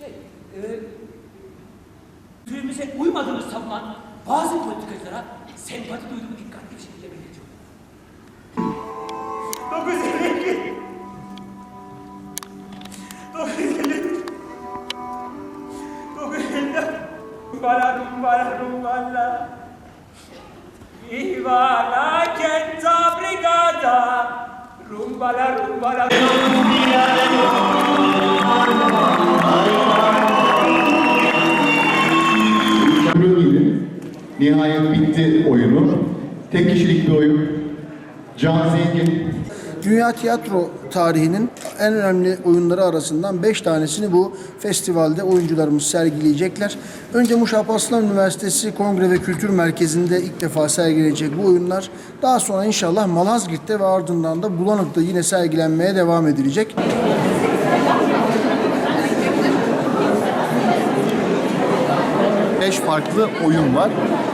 Şey, e, kültürümüze uymadığını savunan bazı politikacılara sempati duyduğumu dikkatli bir şekilde belirtiyorum. 952 953 954 Rumbala, rumbala, rumbala Viva la Quinta Brigada Rumbala, rumbala, Mükemmel Nihayet bitti oyunu. Tek kişilik bir oyun. Can Zengin Dünya tiyatro tarihinin en önemli oyunları arasından 5 tanesini bu festivalde oyuncularımız sergileyecekler. Önce Muş Alparslan Üniversitesi Kongre ve Kültür Merkezi'nde ilk defa sergilenecek bu oyunlar. Daha sonra inşallah Malazgirt'te ve ardından da Bulanık'ta yine sergilenmeye devam edilecek. Beş farklı oyun var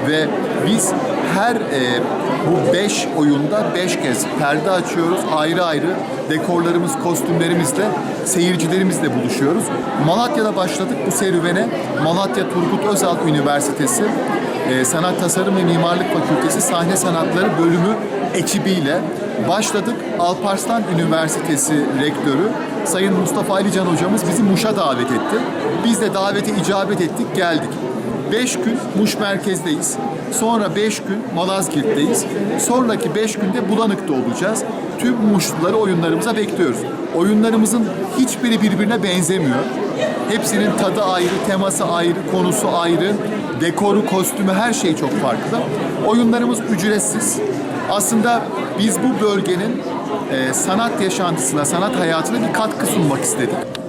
ve biz her e, bu beş oyunda beş kez perde açıyoruz. Ayrı ayrı dekorlarımız, kostümlerimizle seyircilerimizle buluşuyoruz. Malatya'da başladık bu serüvene. Malatya Turgut Özal Üniversitesi e, Sanat Tasarım ve Mimarlık Fakültesi Sahne Sanatları Bölümü ekibiyle başladık. Alparslan Üniversitesi Rektörü Sayın Mustafa Alican hocamız bizi Muş'a davet etti. Biz de davete icabet ettik, geldik. 5 gün Muş merkezdeyiz. Sonra 5 gün Malazgirt'teyiz. Sonraki 5 günde Bulanık'ta olacağız. Tüm Muşluları oyunlarımıza bekliyoruz. Oyunlarımızın hiçbiri birbirine benzemiyor. Hepsinin tadı ayrı, teması ayrı, konusu ayrı, dekoru, kostümü her şey çok farklı. Oyunlarımız ücretsiz. Aslında biz bu bölgenin e, sanat yaşantısına, sanat hayatına bir katkı sunmak istedik.